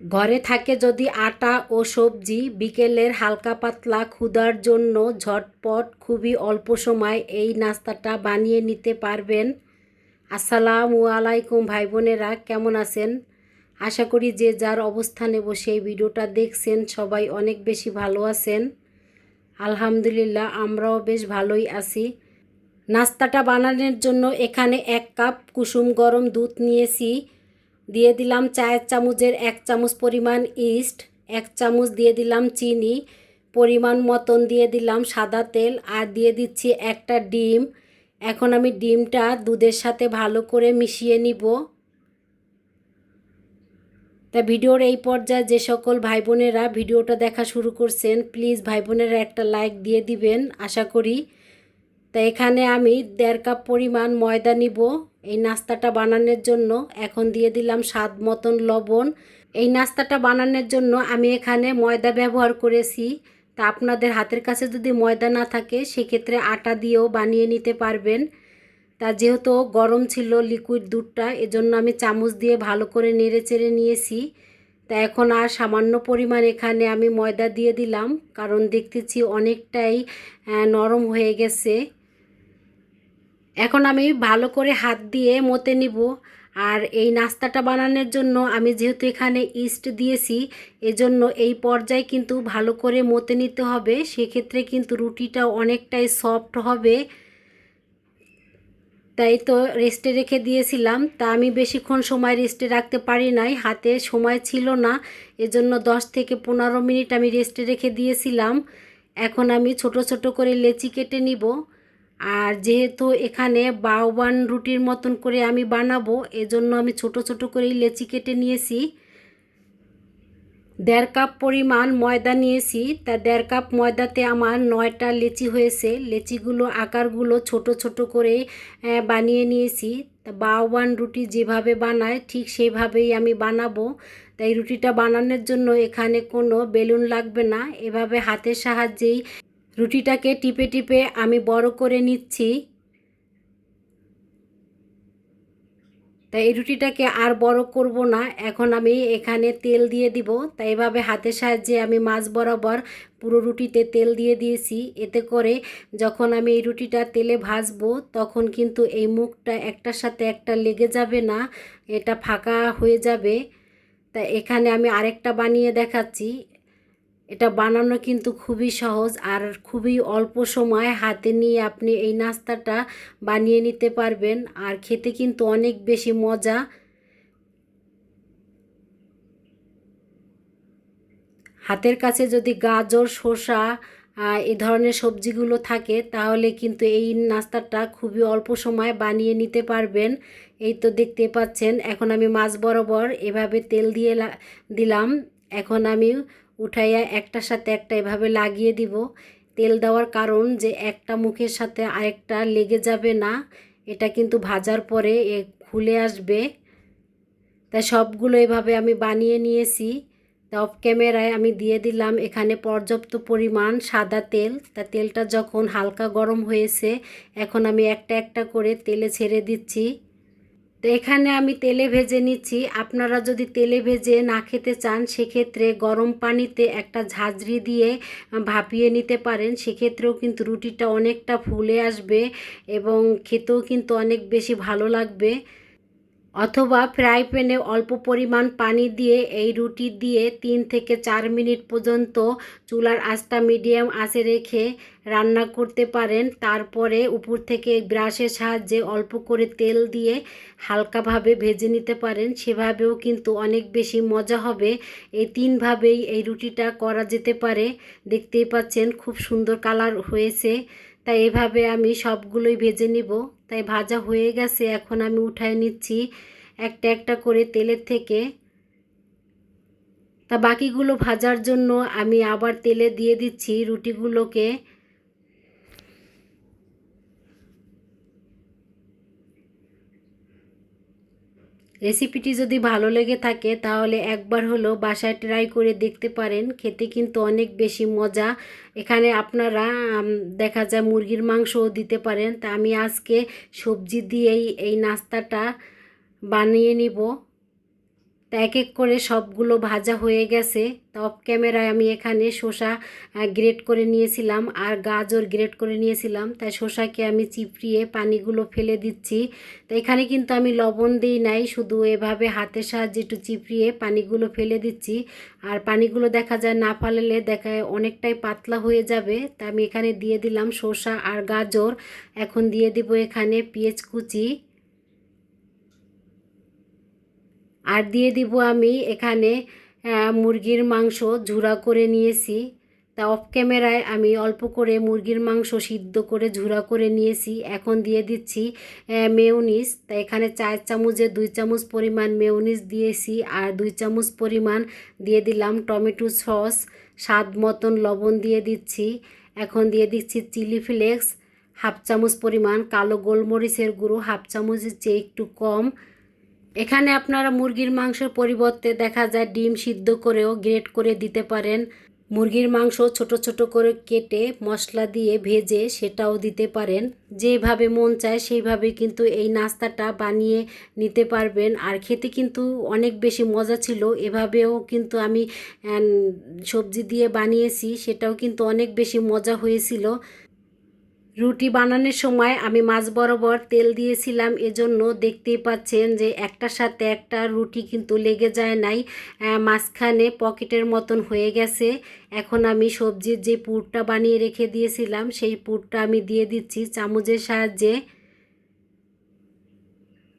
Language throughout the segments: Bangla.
ঘরে থাকে যদি আটা ও সবজি, বিকেলের হালকা পাতলা ক্ষুধার জন্য ঝটপট খুবই অল্প সময় এই নাস্তাটা বানিয়ে নিতে পারবেন। আসসালামু আলাইকুম ভাই বোনেরা, কেমন আছেন? আশা করি যে যার অবস্থানে বসে এই ভিডিওটা দেখছেন সবাই অনেক বেশি ভালো আছেন। আলহামদুলিল্লাহ, আমরাও বেশ ভালোই আছি। নাস্তাটা বানানোর জন্য এখানে এক কাপ কুসুম গরম দুধ নিয়েছি। দিয়ে দিলাম চায়ের চামচের এক চামচ পরিমাণ ইস্ট, এক চামচ দিয়ে দিলাম চিনি, পরিমাণ মতন দিয়ে দিলাম সাদা তেল আর দিয়ে দিচ্ছি একটা ডিম। এখন আমি ডিমটা দুধের সাথে ভালো করে মিশিয়ে নিব। তা ভিডিওর এই পর্যায়ে যে সকল ভাই বোনেরা ভিডিওটা দেখা শুরু করছেন, প্লিজ ভাই বোনেরা একটা লাইক দিয়ে দিবেন, আশা করি তা এখানে আমি দেড় কাপ পরিমাণ ময়দা নিব। এই নাস্তাটা বানানোর জন্য এখন দিয়ে দিলাম স্বাদ মতন লবণ। এই নাস্তাটা বানানোর জন্য আমি এখানে ময়দা ব্যবহার করেছি। তা আপনাদের হাতের কাছে যদি ময়দা না থাকে, সেক্ষেত্রে আটা দিয়েও বানিয়ে নিতে পারবেন। তা যেহেতু গরম ছিল লিকুইড দুধটা, এজন্য আমি চামচ দিয়ে ভালো করে নেড়ে চেড়ে নিয়েছি। তা এখন আর সামান্য পরিমাণ এখানে আমি ময়দা দিয়ে দিলাম, কারণ দেখতেছি অনেকটাই নরম হয়ে গেছে। এখন আমি ভালো করে হাত দিয়ে মতে নিব। আর এই নাস্তাটা বানানোর জন্য আমি যেহেতু এখানে ইস্ট দিয়েছি, এজন্য এই পর্যায়ে কিন্তু ভালো করে মতে নিতে হবে। সেক্ষেত্রে কিন্তু রুটিটা অনেকটাই সফট হবে। তাই তো রেস্টে রেখে দিয়েছিলাম। তা আমি বেশিক্ষণ সময় রেস্টে রাখতে পারি নাই, হাতে সময় ছিল না। এজন্য দশ থেকে পনেরো মিনিট আমি রেস্টে রেখে দিয়েছিলাম। এখন আমি ছোট ছোট করে লেচি কেটে নিব। আর যেহেতু এখানে বাউবান রুটির মতন করে আমি বানাবো, এজন্য আমি ছোট ছোট করেই লেচি কেটে নিয়েছি। দেড় কাপ পরিমাণ ময়দা নিয়েছি। তা দেড় কাপ ময়দাতে আমার নয়টা লেচি হয়েছে। লেচিগুলো, আকারগুলো ছোট ছোট করে বানিয়ে নিয়েছি। তা বাউবান রুটি যেভাবে বানায়, ঠিক সেভাবেই আমি বানাবো। তাই রুটিটা বানানোর জন্য এখানে কোনো বেলুন লাগবে না। এভাবে হাতের সাহায্যেই রুটিটাকে টিপে টিপে আমি বড় করে নিচ্ছি। তাই এই রুটিটাকে আর বড় করব না। এখন আমি এখানে তেল দিয়ে দিব। তাই এভাবে হাতের সাহায্যে আমি মাছ বরাবর পুরো রুটিতে তেল দিয়ে দিয়েছি। এতে করে যখন আমি এই রুটিটা তেলে ভাজবো, তখন কিন্তু এই মুখটা একটার সাথে একটা লেগে যাবে না, এটা ফাঁকা হয়ে যাবে। তা এখানে আমি আরেকটা বানিয়ে দেখাচ্ছি। এটা বানানো কিন্তু খুবই সহজ আর খুবই অল্প সময় হাতে নিয়ে আপনি এই নাস্তাটা বানিয়ে নিতে পারবেন আর খেতে কিন্তু অনেক বেশি মজা। হাতের কাছে যদি গাজর, শসা এ ধরনের সবজিগুলো থাকে তাহলে কিন্তু এই নাস্তাটা খুবই অল্প সময় বানিয়ে নিতে পারবেন। এই তো দেখতে পাচ্ছেন, এখন আমি মাছ বরাবর এভাবে তেল দিয়ে দিলাম। এখন আমি উঠাইয়া একটার সাথে একটা এভাবে লাগিয়ে দিব। তেল দেওয়ার কারণ যে একটা মুখের সাথে আরেকটা লেগে যাবে না, এটা কিন্তু ভাজার পরে এ খুলে আসবে। তাই সবগুলো এভাবে আমি বানিয়ে নিয়েছি। তা অফ ক্যামেরায় আমি দিয়ে দিলাম এখানে পর্যাপ্ত পরিমাণ সাদা তেল। তা তেলটা যখন হালকা গরম হয়েছে, এখন আমি একটা একটা করে তেলে ছেড়ে দিচ্ছি। তো এখানে আমি তেলে ভেজে নিচ্ছি। আপনারা যদি তেলে ভেজে না খেতে চান, সেক্ষেত্রে গরম পানিতে একটা ঝাঁঝরি দিয়ে ভাপিয়ে নিতে পারেন। সেক্ষেত্রেও কিন্তু রুটিটা অনেকটা ফুলে আসবে এবং খেতেও কিন্তু অনেক বেশি ভালো লাগবে। অথবা ফ্রাই প্যানে অল্প পরিমাণ পানি দিয়ে এই রুটি দিয়ে তিন থেকে চার মিনিট পর্যন্ত চুলার আঁচটা মিডিয়াম আঁচে রেখে রান্না করতে পারেন। তারপরে উপর থেকে ব্রাশের সাহায্যে অল্প করে তেল দিয়ে হালকাভাবে ভেজে নিতে পারেন। সেভাবেও কিন্তু অনেক বেশি মজা হবে। এই তিনভাবেই এই রুটিটা করা যেতে পারে। দেখতেই পাচ্ছেন খুব সুন্দর কালার হয়েছে। তাই এভাবে আমি সবগুলোই ভেজে নিব। তাই ভাজা হয়ে গেছে। এখন আমি উঠায় নিচ্ছি একটা একটা করে তেলের থেকে। তা বাকিগুলো ভাজার জন্য আমি আবার তেলে দিয়ে দিচ্ছি রুটিগুলোকে। রেসিপিটি যদি ভালো লেগে থাকে, তাহলে একবার হলো বাসায় ট্রাই করে দেখতে পারেন। খেতে কিন্তু অনেক বেশি মজা। এখানে আপনারা দেখা যায় মুরগির মাংসও দিতে পারেন। তা আমি আজকে সবজি দিয়েই এই নাস্তাটা বানিয়ে নিব। তা এক এক করে সবগুলো ভাজা হয়ে গেছে। তা অফ ক্যামেরায় আমি এখানে শসা গ্রেট করে নিয়েছিলাম আর গাজর গ্রেট করে নিয়েছিলাম। তাই শসাকে আমি চিপড়িয়ে পানিগুলো ফেলে দিচ্ছি। তো এখানে কিন্তু আমি লবণ দিই নাই, শুধু এভাবে হাতের সাহায্যে একটু চিপড়িয়ে পানিগুলো ফেলে দিচ্ছি। আর পানিগুলো দেখা যায় না ফালালে দেখা অনেকটাই পাতলা হয়ে যাবে। তা আমি এখানে দিয়ে দিলাম শসা আর গাজর। এখন দিয়ে দিব এখানে পেঁয়াজ কুচি। আর দিয়ে দিব আমি এখানে মুরগির মাংস ঝুরা করে নিয়েছি। তা অফ ক্যামেরায় আমি অল্প করে মুরগির মাংস সিদ্ধ করে ঝুরা করে নিয়েছি। এখন দিয়ে দিচ্ছি মেউনিস তা এখানে চার চামচে দুই চামচ পরিমাণ মেউনিস দিয়েছি আর দুই চামচ পরিমাণ দিয়ে দিলাম টমেটো সস। স্বাদ মতন লবণ দিয়ে দিচ্ছি। এখন দিয়ে দিচ্ছি চিলি ফ্লেক্স। হাফ চামচ পরিমাণ কালো গোলমরিচের গুঁড়ো, হাফ চামচের চেয়ে একটু কম। এখানে আপনারা মুরগির মাংসের পরিবর্তে দেখা যায় ডিম সিদ্ধ করেও গ্রেট করে দিতে পারেন। মুরগির মাংস ছোট ছোট করে কেটে মশলা দিয়ে ভেজে সেটাও দিতে পারেন। যেভাবে মন চায় সেইভাবে কিন্তু এই নাস্তাটা বানিয়ে নিতে পারবেন। আর খেতে কিন্তু অনেক বেশি মজা ছিল। এভাবেও কিন্তু আমি সবজি দিয়ে বানিয়েছি, সেটাও কিন্তু অনেক বেশি মজা হয়েছিল। রুটি বানানোর সময় আমি মাছ বরাবর তেল দিয়েছিলাম। এজন্য দেখতেই পাচ্ছেন যে একটার সাথে একটা রুটি কিন্তু লেগে যায় নাই। মাঝখানে পকেটের মতন হয়ে গেছে। এখন আমি সবজির যে পুরটা বানিয়ে রেখে দিয়েছিলাম, সেই পুরটা আমি দিয়ে দিচ্ছি চামচের সাহায্যে।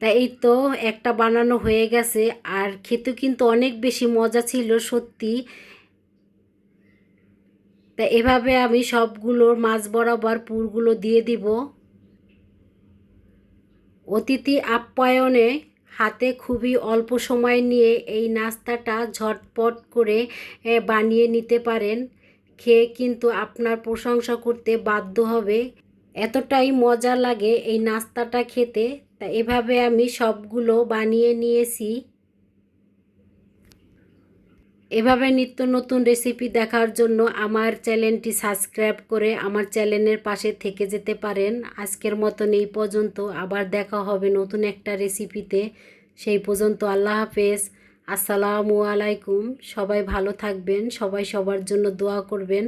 তা এই তো একটা বানানো হয়ে গেছে। আর খেতে কিন্তু অনেক বেশি মজা ছিল, সত্যি। তা এভাবে আমি সবগুলোর মাছ বরাবর পুরগুলো দিয়ে দিব। অতিথি আপ্যায়নে হাতে খুবই অল্প সময় নিয়ে এই নাস্তাটা ঝটপট করে বানিয়ে নিতে পারেন। খেয়ে কিন্তু আপনার প্রশংসা করতে বাধ্য হবে। এতটাই মজা লাগে এই নাস্তাটা খেতে। তা এভাবে আমি সবগুলো বানিয়ে নিয়েছি। এভাবে নিত্য নতুন রেসিপি দেখার জন্য আমার চ্যানেলটি সাবস্ক্রাইব করে আমার চ্যানেলের পাশে থেকে যেতে পারেন। আজকের মতন এই পর্যন্ত। আবার দেখা হবে নতুন একটা রেসিপিতে সেই পর্যন্ত আল্লাহ হাফেজ। আসসালামু আলাইকুম। সবাই ভালো থাকবেন। সবাই সবার জন্য দোয়া করবেন।